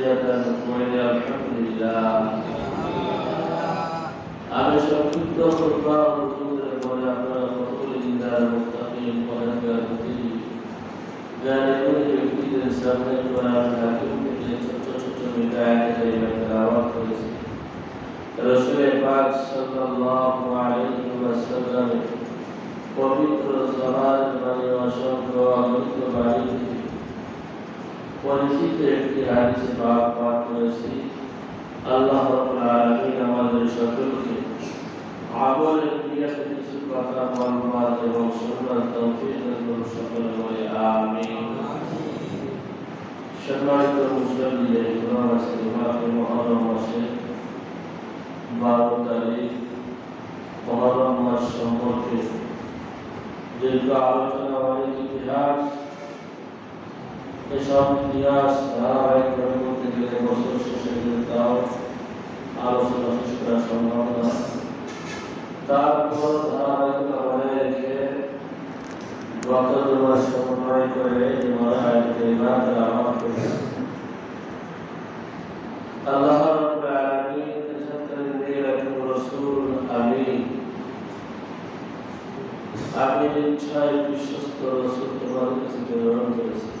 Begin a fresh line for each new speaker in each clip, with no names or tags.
تحية وإلى الحمد لله আমি সংক্ষিপ্ত খুতবা হুজুরের পরে আপনারা সকলে জিন্দার মুত্তাকিন পরহেজগার মুত্তাকি জ্ঞানী ব্যক্তিদের সামনে কোরআন হাকিম থেকে ছোট ছোট মিটায় যাইবা তেলাওয়াত করেছি রসুল পাক সাল্লাল্লাহু আলাইহি ওয়াসাল্লাম পবিত্র সমাজ মানে অসংখ্য অমৃত বাণী থেকে পরিচিত একটি হাদিসে পাক পাঠ করেছি আল্লাহ রাব্বুল আলামিন আমাদের সকলকে আমলের নিয়াতে কিছু কথা বলবার এবং শোনার তৌফিক দান সকল বলে আমিন সম্মানিত মুসল্লি ইকরাম আজকে মাহে মহরম মাসে বারো তারিখ মহরম মাস সম্পর্কে দীর্ঘ আলোচনা অনেক ইতিহাস ধারাবাহিকভাবে তারপর ধারাবাহিকতা বজায় রেখে গত দু সমন্বয় করে আমার করে আল্লাহ রাব্বুল আলামিন ইরশাদ করেন দিয়ে রাখুন রাসূল আমিন আমি ইচ্ছায় বিশ্বস্ত রাসূল তোমার প্রেরণ করেছি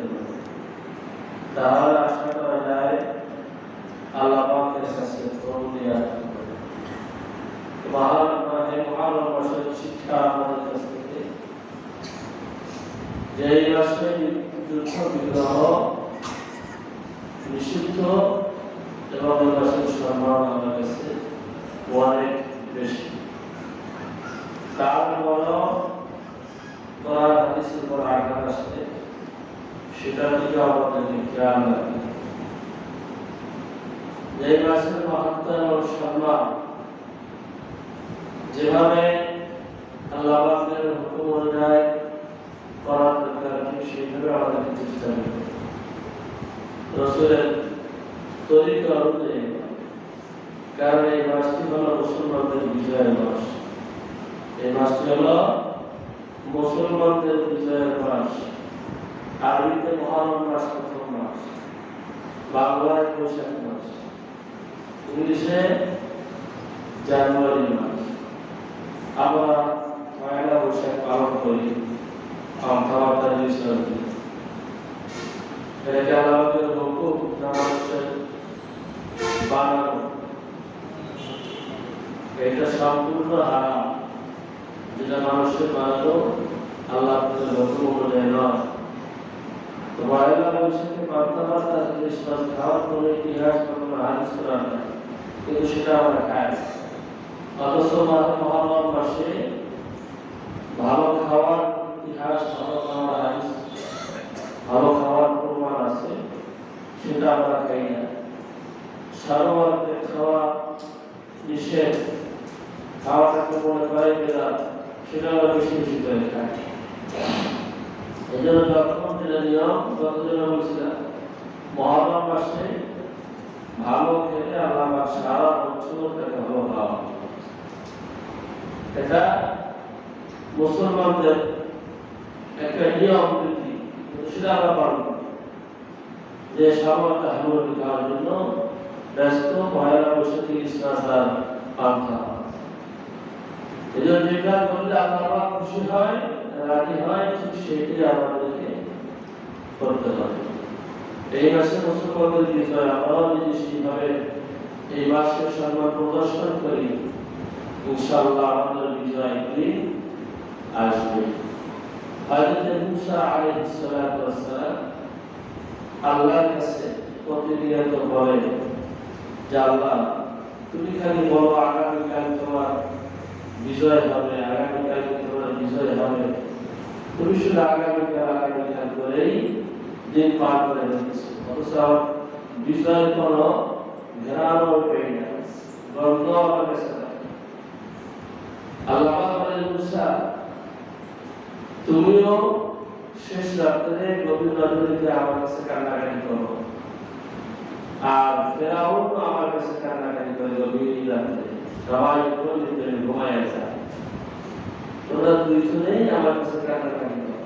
তাহলে আশা করা যায় আল্লাহ পাকের কাছে মহারম মাসের শিক্ষা যে এই মাসে নিষিদ্ধ এবং এই সম্মান আমার অনেক বেশি। তারপরও কোরআন, হাদিসের উপর আঘাত আসলে সেটার দিকে আমাদেরকে খেয়াল হবে। যে মাসের মাহাত্ম এবং সম্মান যেভাবে আল্লাহ পাকের হুকুম অনুযায়ী করার দরকার ঠিক সেইভাবে আমাদেরকে চেষ্টা করতে রসুলের তরিকা অনুযায়ী কারণ এই মাসটি হলো মুসলমানদের বিজয়ের মাস এই মাসটি হলো মুসলমানদের বিজয়ের মাস আরবিতে মহারম মাস প্রথম মাস বাংলায় বৈশাখ মাস ইংলিশে জানুয়ারি মাস আমরা পয়লা বৈশাখ পালন করি। কথাবার্তা হিসাবে এটাকে মানুষের বানানো। এটা সম্পূর্ণ হারাম। যেটা মানুষের বানানো আল্লাহ হুকুম অনুযায়ী নয়। পয়লা বৈশাখে কথাবার্তা জিনিস মাছ খাওয়ার কোনো ইতিহাস কোনো হাদিস করা নাই। কিন্তু সেটা আমরা খাই। অথচ মহারম মাসে ভালো খাওয়ার ইতিহাস, ভালো খাওয়ার হাদিস ভালো খাওয়ার প্রমাণ আছে, সেটা আমরা খাই না। সারোয়ারকে খাওয়া নিষেধ, খাওয়াটাকে মনে করে সেটা আমরা বেশি বেশি করে খাই। এই জন্য যখন যেটা নিয়ম যতজন বলছিলাম মহারম ভালো খেলে আল্লাহ সারা বছর ভালো খাওয়া মুসলমানদের একটা নিয়ম কিন্তু সেটা আমরা পালন যে সামান্য হামুরি খাওয়ার জন্য ব্যস্ত পয়লা বৈশাখী স্নাসার পান্থা এই জন্য যেটা করলে আল্লাহ খুশি হয় রাজি হয় ঠিক সেটাই আমাদেরকে করতে হবে। এই মাসে মুসলমানদের বিজয়, আমরাও যদি সেইভাবে এই মাসের সম্মান প্রদর্শন করি, ইনশাআল্লাহ আমাদের বিজয় দিন আসবে। হযরত মুসা আলাইহিস আল্লাহর কাছে প্রতিনিয়ত বলে যে আল্লাহ, তুমি খালি বলো, আগামীকাল তোমার বিজয় হবে, আগামীকাল তোমার হবে। তুমি শুধু আগামীকাল আগামীকাল করেই দিন পার করে দিচ্ছ অথচ বিজয়ের কোনো ঘেরানো পেয়ে না দোয়া আমার আল্লাহ বলেন, মুসা, তুমিও শেষ রাত্রে গভীর রজনীতে আমার কাছে কান্নাকাটি করো। আর ফেরাউন আমার কাছে কান্নাকাটি করে গভীর রাত্রে। সবাই ঘুমায় যায়। তোমরা দুইজনেই আমার কাছে কান্নাকাটি করো।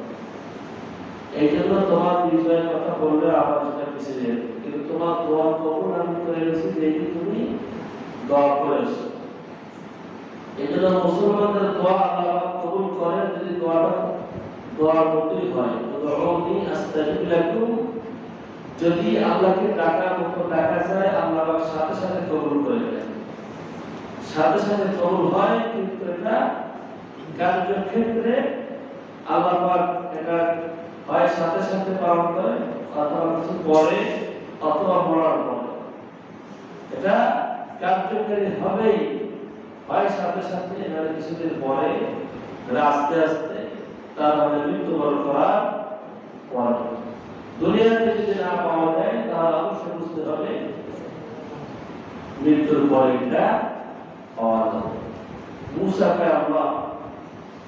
এই জন্য তোমার দুইজনের কথা বললে আমার সেটা পিছিয়ে যাবে কিন্তু তোমার দোয়া কবুল আমি করে গেছি যে তুমি দোয়া করেছ এই জন্য মুসলমানদের দোয়া আল্লাহ কবুল করেন, যদি দোয়াটা দোয়ার মতোই হয়। দোয়ানি আস্তাজিব যদি আল্লাহকে ডাকার মতো ডাকা যায়, আল্লাহ সাথে সাথে কবুল করে দেন সাথে সাথে কবুল হয়, কিন্তু এটা কার্যক্ষেত্রে আল্লাহ পাক এটা হয় সাথে সাথে পালন করে, অথবা কিছু পরে অথবা মরার পরে। এটা কার্যকারী হবেই, হয় সাথে সাথে এনারা কিছুদিন পরে এরা আস্তে আস্তে তার মানে মৃত্যুবরণ করার পরে। দুনিয়াতে যদি না পাওয়া যায়, তাহলে অবশ্যই বুঝতে হবে মৃত্যুর পরে এটা পাওয়া যাবে। মুসাকে আল্লাহ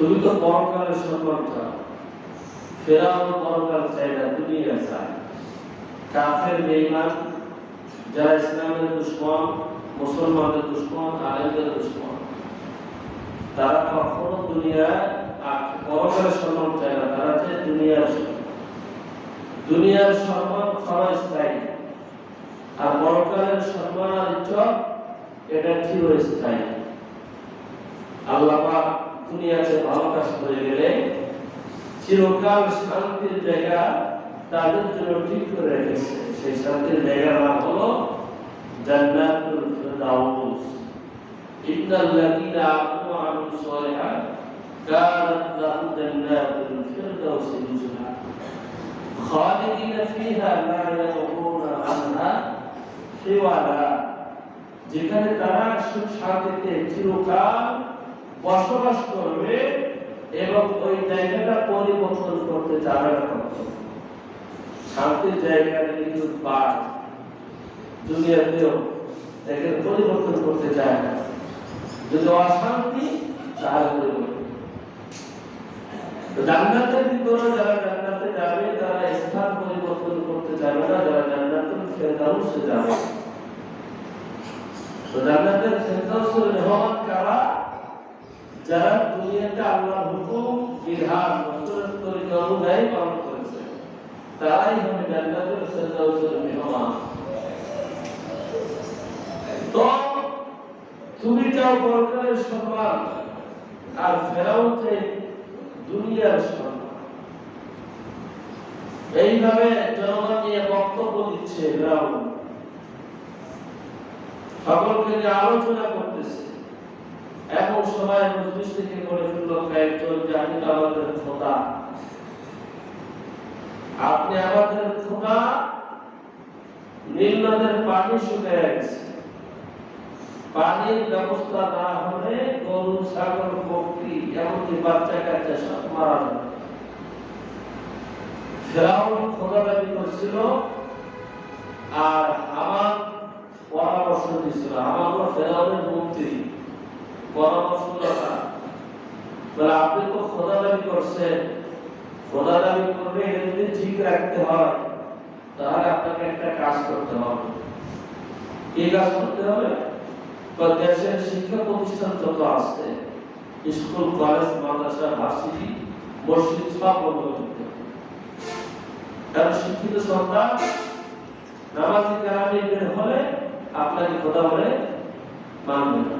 তুমি তো পরকালের সম্মান চাও ফেরাউন পরকাল চাই না, দুনিয়া চায়। কাফের, বেঈমান, যারা ইসলামের দুশ্মন, মুসলমানদের দুশ্মন, আলেমদের দুশ্মন, তারা কখনো দুনিয়া পরকালের সম্মান চায় না, তারা চায় দুনিয়ার। দুনিয়ার সম্মান ক্ষণস্থায়ী আর পরকালের সম্মান আর ইজ্জত এটা চিরস্থায়ী। আল্লাহ পাক দুনিয়াতে ভালো কাজ করে গেলে চিরকাল শান্তির জায়গা তাদের জন্য ঠিক করে রেখেছে। সেই শান্তির জায়গার নাম হলো জান্নাতুল ফিরদাউস। ইন্নাল লাযীনা আমানু ওয়া আমিলুস সালিহাত কানাত লাহুম জান্নাতুল ফিরদাউস নুজুলা। খালিদিনা ফিহা লা ইয়াবগুনা আনহা হিওয়ালা যেখানে তারা সুখ শান্তিতে চিরকাল বসবাস করবে এবং ওই জায়গাটা পরিবর্তন করতে যাবে শান্তির জায়গাটা কিন্তু দুনিয়াতেও দেখেন পরিবর্তন করতে চায় না। যদি অশান্তি, তাহলে জান্নাতের ভিতরে যারা জান্নাতে যাবে, তারা স্থান পরিবর্তন করতে যাবে না। যারা জান্নাতুল ফেরদাউসে যাবে। তো জান্নাতের কারা? যারা দুনিয়াতে আল্লাহর হুকুম বিধান অনুযায়ী পালন করেছে, তারাই হবে ফেরদাউসের মেহমান। তো, তুমি চাও সম্মান, আর ফেরাউন চাই দুনিয়ার সম্মান। এইভাবে জনগণ নিয়ে বক্তব্য দিচ্ছে ফেরাউন। সকলকে নিয়ে আলোচনা করতেছে। এমন সময় মজলিস থেকে বলে ফেলল কয়েকজন যে তো আমাদের খোদা আপনি আমাদের খোদা নীল নদের পানি শুকিয়ে গেছে। পানির ব্যবস্থা না হলে গরু, ছাগল, বকরি, এমনকি বাচ্চা কাচ্চা সব মারা যাবে। ফেরাউন খোদা দাবি করছিল আর আমার পরামর্শ দিছিল। আমার ফেরাউনের মন্ত্রী। পরামর্শ দাতা আপনি তো খোদা দাবি করছেন। খোদা দাবি করবে যদি ঠিক রাখতে হয়। তাহলে আপনাকে একটা কাজ করতে হবে। কি কাজ করতে হবে? দেশের শিক্ষা প্রতিষ্ঠান যত আছে, স্কুল, কলেজ, মাদ্রাসা, ভার্সিটি, মসজিদ, সব বন্ধ করতে হবে। কারণ শিক্ষিত সন্তান নামাজি বের হলে আপনাকে খোদা বলে মানবে না।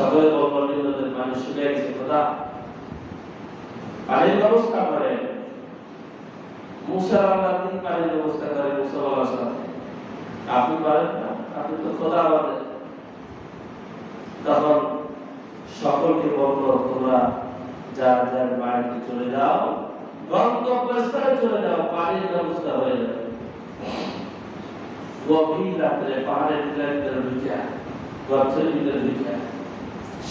সকলে বলবন নিন্দনের মানুষ শুনে গেছে, খোদা। পানির ব্যবস্থা করে। মুসা আল্লাহ তিনি পানির ব্যবস্থা করে মুসা বাবার সাথে? আপনি পারেন না, আপনি তো খোদা আমাদের। তখন সকলকে বলল, তোমরা যার যার বাড়িতে চলে যাও, গন্তব্যস্থলে চলে যাও, পানির ব্যবস্থা হয়ে যাবে। গভীর রাত্রে পাহাড়ের ভিতরে ঢুকিয়া গর্তের ভিতরে ঢুকিয়া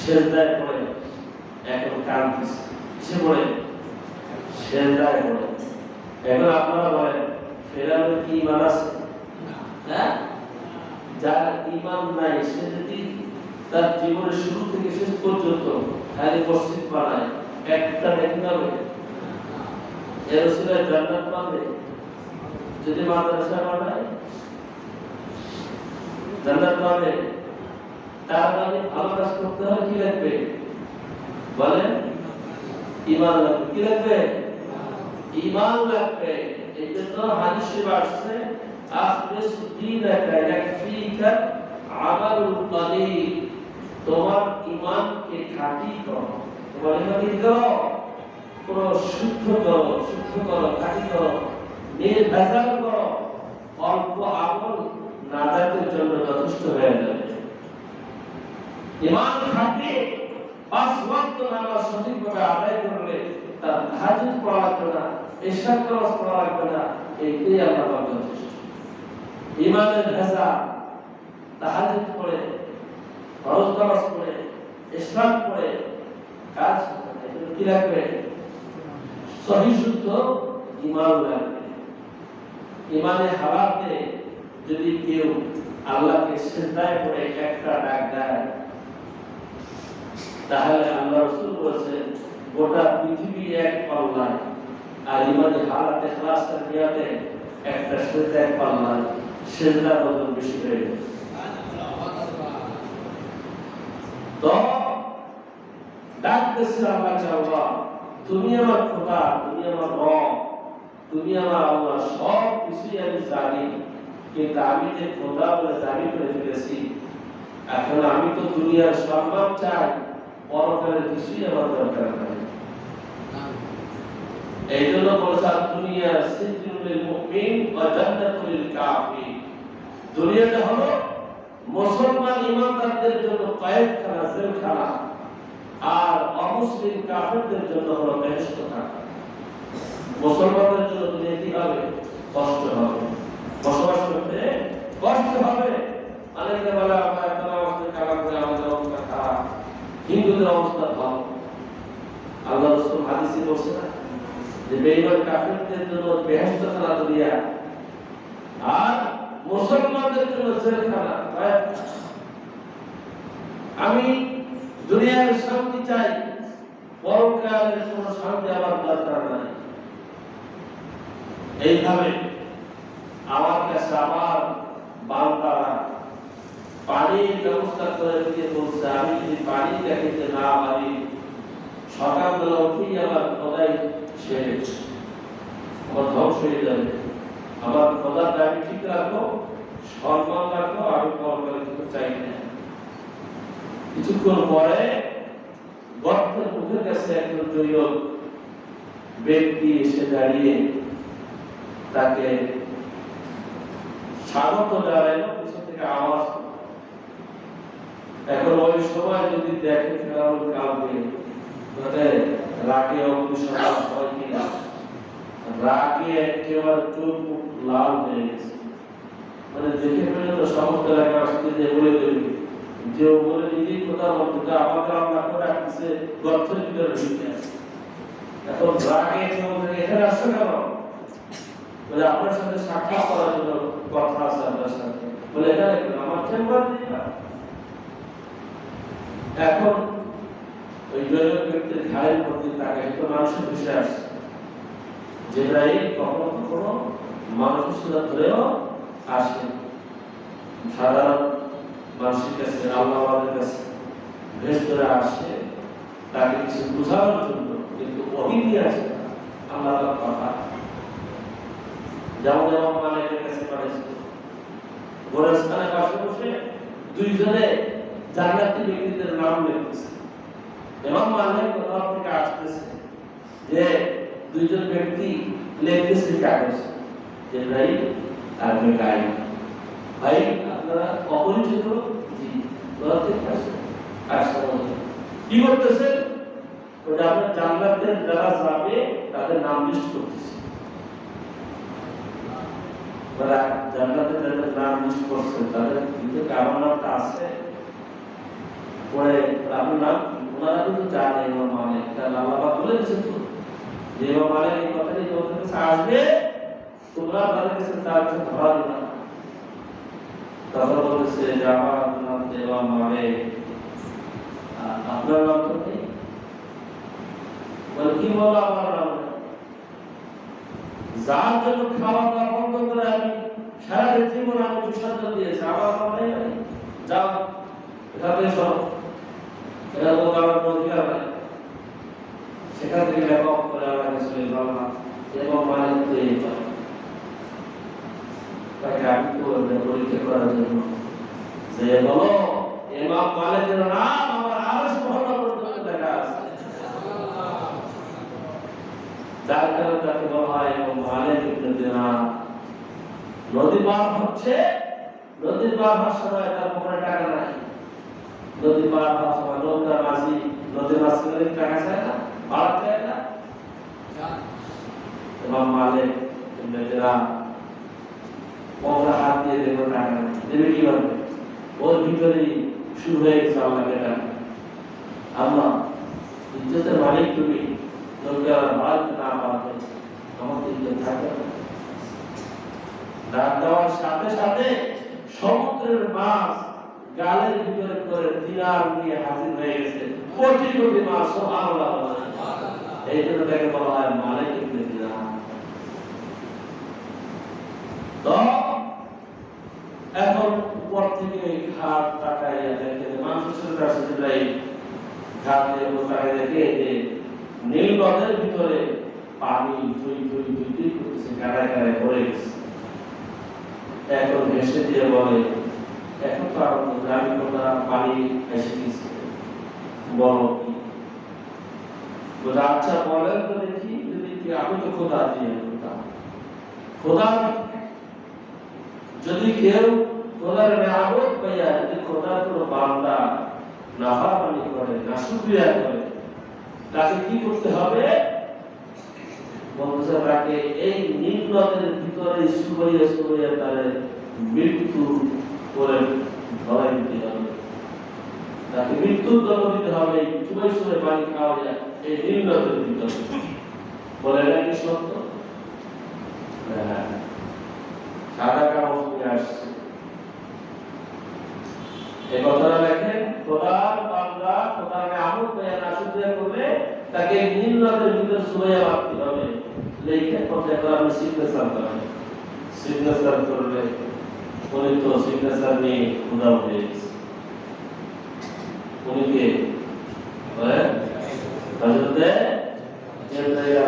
সেজদায় পড়ে, এখন কাঁদতেছে। সে পড়ে সেজদায় পড়ে। এখন আপনারা বলেন, ফেরানোর কি ইমান আছে? হ্যাঁ? যার ইমান নাই, সে যদি তার জীবনের শুরু থেকে শেষ পর্যন্ত খালি মসজিদ বানায়, একটা দেখতে হবে? এর উসিলায় জান্নাত পাবে যদি মাদ্রাসা বানায়, জান্নাত পাবে তার মানে ভালো কাজ করতে হলে কি লাগবে? বলেন। ইমান লাগবে। কি লাগবে? ইমান লাগবে। ইয়াকফিকা আমালুল কলিল। তোমার ইমানকে খাঁটি করো। তোমার কি করো। পুরো শুদ্ধ করো শুদ্ধ করো, খাঁটি করো। নির্ভেজাল করো। অল্প আমল নাজাতের জন্য যথেষ্ট হয়ে যাবে। ইমান খাঁটি পাঁচ ওয়াক্ত নামাজ সঠিকভাবে আদায় করলে তার হাজির পড়া লাগবে না, এশার নামাজ পড়া লাগবে না এইটাই আল্লাহ পাক যথেষ্ট। ইমানের নামাজ কাজ কি লাগবে? সহি শুদ্ধ ইমান লাগবে। ইমানে হালাতে যদি কেউ আল্লাহকে সেজদায় পড়ে, একটা ডাক দেয় তাহলে আল্লাহ রসুল বলেছেন, গোটা পৃথিবী এক পাল্লায়, আর ইমানে হালাতে, খালাসের নিয়াতে একটা সেজদা এক পাল্লায় সেজদার ওজন বেশি হয়ে গেছে তো ডাকতেছে আল্লাহ তুমি আমার খোদা, তুমি আমার রব, তুমি আমার আল্লাহ, সব কিছুই আমি জানি, কিন্তু আমি যে খোদা বলে দাবি করে ফেলেছি, এখন আমি তো দুনিয়ার সম্মান চাই পরকালের কিছুই আমার দরকার নাই। এই জন্য বলছে দুনিয়া সিজনুল মুমিন ওয়া জান্নাতুল কাফির। দুনিয়াটা হলো মুসলমান ইমানদারদের জন্য কয়েদখানা জেলখানা আর অমুসলিম কাফেরদের জন্য হলো বেহেশত খানা মুসলমানদের জন্য দুনিয়া কি হবে? কষ্ট হবে। বসবাস করতে কষ্ট হবে। অনেকে বলে আমরা এত অবস্থা খারাপ করে আমাদের অবস্থা খারাপ হিন্দুদের অবস্থা ভালো আল্লাহ রসুল হাদিসে বলছে না যে বেইমান কাফেরদের জন্য বেহেশত খানা দুনিয়া আর মুসলমানদের জন্য জেলখানা। আমি দুনিয়ার শান্তি চাই পরকালের কোন শান্তি আমার দরকার নাই এইভাবে আমার কাছে আমার বান্দারা পানির ব্যবস্থা করে দিতে বলছে, আমি যদি পানি দেখাতে না পারি, সকালবেলা উঠেই আমার খোদাই শেষ আমার ধ্বংস হয়ে যাবে আমার খোদার দাবি ঠিক রাখো সম্মান রাখো আমি পরকালে কিছু চাই না কিছুক্ষণ পরে গর্তের মুখের কাছে একজন জৈব ব্যক্তি, এসে দাঁড়িয়ে তাকে স্বাগত জানাইল পিছন থেকে আওয়াজ। এখন ওই সময় যদি দেখে ফেরাউন কাউকে তাহলে রাগে অগ্নিসভা হয় কিনা? রাগে একেবারে চোখ মুখ লাল হয়ে গেছে। মানে দেখে ফেলে তো সমস্ত এলাকাবাসীকে যে বলে দিবি, যে ও নিজেই কথা বলতে আমাদের আল্লাহ করে রাখতেছে, গর্তের ভিতরে ঢুকে আছে। এখন রাগে এখানে আসছো কেন? বলে আপনার সাথে সাক্ষাৎ করার জন্য কথা আছে আপনার সাথে। বলে, এখানে আমার চেম্বার নেই না? এখন ওই জৈব ব্যক্তির ঘাড়ের প্রতি তাকে তো মানুষের বিশ্বাস জিব্রাইল কখনো কখনো মানুষের সুরা ধরেও আসে সাধারণ মানুষের কাছে আল্লাহর কাছে আসে, তাকে কিছু বোঝানোর জন্য, কিন্তু অহিনী আসে না। আল্লাহর কথা যেমন যেমন মালিকের কাছে পাঠাইছে গোরস্থানে পাশে বসে দুইজনে জান্নাতি ব্যক্তিদের নাম লিখতেছে এবং মালিক কোথাও থেকে আসতেছে যে দুইজন ব্যক্তি লিখতেছে কাগজ যে ভাই আর মেকাই ভাই আপনারা অপরিচিত জি কোথা থেকে আসেন আসসালামু আলাইকুম। কি করতেছেন ওটা আপনার জান্নাতের যারা যাবে তাদের নাম লিস্ট করতেছে ওরা জান্নাতে যাদের নাম লিস্ট করছে তাদের ভিতরে আমার নামটা আছে পরে কি? ওনারা কিন্তু জানে ইমাম মালিক তাহলে আল্লাহ বলে দিয়েছেন তো। যে তোমাদের কাছে আসবে, তোমরা তাদের কাছে না। তখন বলেছে যে আমার নাম আপনার নাম তো বলে, কি বলো আমার নাম? যার খাওয়া দাওয়া বন্ধ করে আমি সারা জীবন আমি দিয়েছি, আমার মনে। যাও, এখান থেকে সরো এটা তো নাই সেখান থেকে পরীক্ষা করার জন্য। আমার দেখা আছে। যার কারণে তাকে এবং মালিক ইবনে দিনার নদী পার হচ্ছে, নদী পার হওয়ার সময় তার পকেটে টাকা নাই। নদী পার হওয়ার সময় মাঝি টাকা চায় না? ভাড়া চায় না? দিনার হাত দিয়ে টাকা দেবে ওর শুরু হয়ে গেছে ইজ্জতের মালিক তুমি না পাবে আমাদের ইজ্জত ডাক দেওয়ার সাথে সাথে সমুদ্রের মাছ গালের ভিতরে করে দিনার নিয়ে হাজির হয়ে গেছে। কোটি কোটি মাছ সুবহানাল্লাহ এই জন্য তাকে বলা হয় মালিক ইবনে দিনার তো, এখন উপর থেকে তাকাইয়া দেখে মানুষের কাছে তাকাই দেখে যে ভিতরে পানি দুই দুই দুই দুই করতেছে গাড়ায় গাড়ায় ভরে গেছে। এখন দিয়ে বলে এখন তো আর কথা পানি এসে গেছে বলো কি আচ্ছা বলেন তো দেখি যদি আমি তো খোদা দিয়ে খোদা খোদা যদি কেউ খোদার মেয়াবত পাইয়া যদি খোদার কোনো বান্দা নাফারমানি করে নাশুক্রিয়া করে তাকে কি করতে হবে বলছে তাকে এই নীল নদের ভিতরে সুবাইয়া সুবাইয়া তারে মৃত্যু করে ধরাই দিতে হবে তাকে মৃত্যুর দণ্ড দিতে হবে চুবাই সুবাই পানি খাওয়া যায় এই নীল নদের ভিতরে বলে এটা কি সত্য? হ্যাঁ। সাদা কাগজ নিয়ে আসছে। এই কথাটা লেখেন খোদার বান্দা খোদার আমল পেয়ে না শুক্রিয়া করলে তাকে নীল নদের ভিতরে সুবাইয়া রাখতে হবে। লেখে কথা করে সিগনেচার করেন। সিগনেচার করলে উনি তো সিগনেচার নিয়ে উদাও হয়ে গেছে। উনি কে হজরতে জিব্রাইল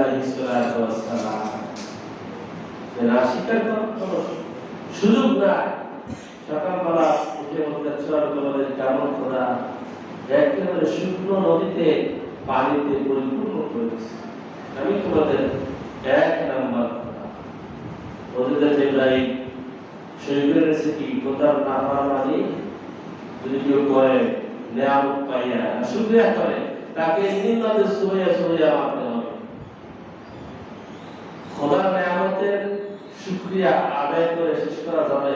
উঠে বলতে চল তোমাদের শুকনো নদীতে পানিতে পরিপূর্ণ করেছে আমি তোমাদের এক নাম্বার খোদা। ওদের যেটাই শরীরের রেসিপি কোথাও না মানে যদি কেউ করে নেয়ামত পাইয়া, শুক্রিয়া করে, তাকে নিম্নদের সুমাইয়া সুমাইয়া মানতে হবে। খোদার নেয়ামতের শুক্রিয়া আদায় করে শেষ করা যাবে।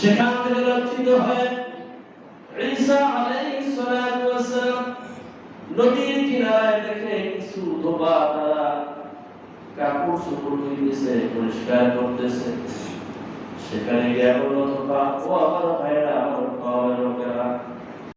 সেখান থেকে রক্ষিত হয়ে ঈসা আলাইহিস সালাতু ওয়াস সালাম নদীর কিনারায় দেখে কিছু ধোবা তারা কাপড় চোপড় ধুইতেছে, পরিষ্কার করতেছে। সেখানে গিয়ে বলল ধোবা ও আমার ভাইরা আমার লোকেরা